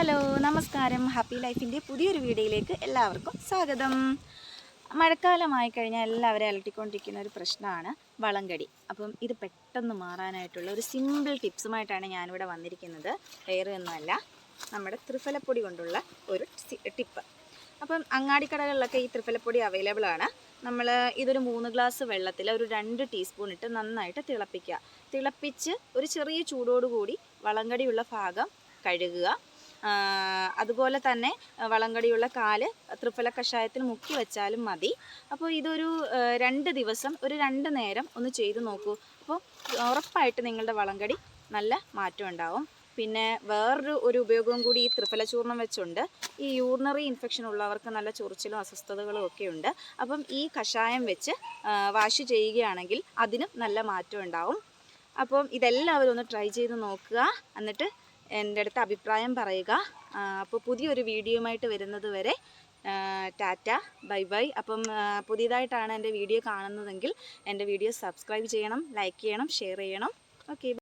Hello നമസ്കാരം. Happy ലൈഫിന്റെ പുതിയൊരു വീഡിയോയിലേക്ക് എല്ലാവർക്കും സ്വാഗതം. മഴക്കാലമായി കഴിഞ്ഞാൽ എല്ലാവരും അലട്ടിക്കൊണ്ടിരിക്കുന്ന ഒരു പ്രശ്നമാണ് വളങ്കടി. അപ്പം ഇത് പെട്ടെന്ന് മാറാനായിട്ടുള്ള ഒരു സിമ്പിൾ ടിപ്സുമായിട്ടാണ് ഞാനിവിടെ വന്നിരിക്കുന്നത്. വേറെ ഒന്നുമല്ല നമ്മുടെ ത്രിഫലപ്പൊടി കൊണ്ടുള്ള ഒരു ടിപ്പ് അപ്പം അങ്ങാടിക്കടകളിലൊക്കെ ഈ ത്രിഫലപ്പൊടി അവൈലബിൾ ആണ്. നമ്മൾ ഇതൊരു മൂന്ന് ഗ്ലാസ് വെള്ളത്തിൽ ഒരു രണ്ട് ടീസ്പൂൺ ഇട്ട് നന്നായിട്ട് തിളപ്പിക്കുക. തിളപ്പിച്ച് ഒരു ചെറിയ ചൂടോടുകൂടി വളങ്കടിയുള്ള ഭാഗം കഴുകുക. അതുപോലെ തന്നെ വളങ്കടിയുള്ള കാൽ ത്രിഫല കഷായത്തിൽ മുക്കി വെച്ചാലും മതി. അപ്പോൾ ഇതൊരു രണ്ട് ദിവസം ഒരു രണ്ട് നേരം ഒന്ന് ചെയ്തു നോക്കൂ. അപ്പോൾ ഉറപ്പായിട്ട് നിങ്ങളുടെ വളങ്കടി നല്ല മാറ്റം ഉണ്ടാവും. പിന്നെ വേറൊരു ഒരു ഉപയോഗവും കൂടി ഈ ത്രിഫല ചൂർണം വെച്ചുണ്ട്. ഈ യൂറിനറി ഇൻഫെക്ഷൻ ഉള്ളവർക്ക് നല്ല ചൊറിച്ചിലും അസ്വസ്ഥതകളും ഒക്കെ ഉണ്ട്. അപ്പം ഈ കഷായം വെച്ച് വാഷ് ചെയ്യുകയാണെങ്കിൽ അതിനും നല്ല മാറ്റം ഉണ്ടാവും. അപ്പം ഇതെല്ലാവരും ഒന്ന് ട്രൈ ചെയ്ത് നോക്കുക. എന്നിട്ട് എന്റെ അടുത്ത് അഭിപ്രായം പറയുക. അപ്പോൾ പുതിയൊരു വീഡിയോയുമായിട്ട് വരുന്നത് വരെ ടാറ്റ ബൈ ബൈ. അപ്പം പുതിയതായിട്ടാണ് എന്റെ വീഡിയോ കാണുന്നതെങ്കിൽ എന്റെ വീഡിയോ സബ്സ്ക്രൈബ് ചെയ്യണം ലൈക്ക് ചെയ്യണം ഷെയർ ചെയ്യണം. ഓക്കെ